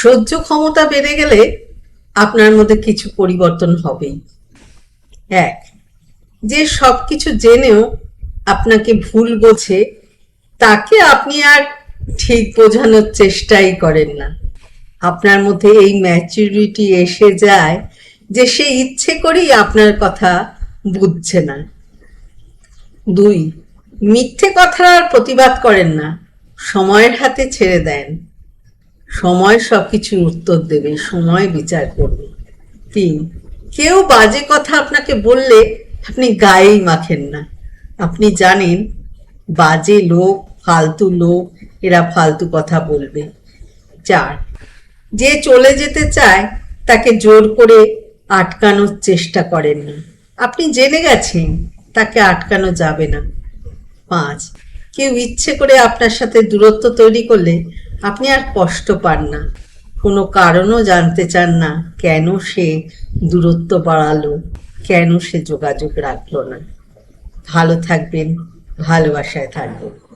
সহ্য ক্ষমতা বেড়ে গেলে আপনার মধ্যে কিছু পরিবর্তন হবেই। এক, যে সব কিছু জেনেও আপনাকে ভুল বোঝে, তাকে আপনি আর ঠিক বোঝানোর চেষ্টাই করেন না। আপনার মধ্যে এই ম্যাচুরিটি এসে যায় যে সে ইচ্ছে করেই আপনার কথা বুঝছে না। দুই, মিথ্যে কথার প্রতিবাদ করেন না। সময়ের হাতে ছেড়ে দেন। সময় সবকিছুর উত্তর দেবে, সময় বিচার করবে। তিন কেউ বাজে কথা আপনাকে বললে আপনি গায়েই মাখেন না। আপনি জানেন, বাজে লোক, ফালতু লোক, এরা ফালতু কথা বলবে। চার, যে চলে যেতে চায়, তাকে জোর করে আটকানোর চেষ্টা করেন না। আপনি জেনে গেছেন, তাকে আটকানো যাবে না। পাঁচ, কেউ ইচ্ছে করে আপনার সাথে দূরত্ব তৈরি করলে আপনি আর কষ্ট পান না। কোনো কারণও জানতে চান না কেন সে দূরত্ব বাড়ালো, কেন সে যোগাযোগ রাখল না। ভালো থাকবেন, ভালোবাসায় থাকবেন।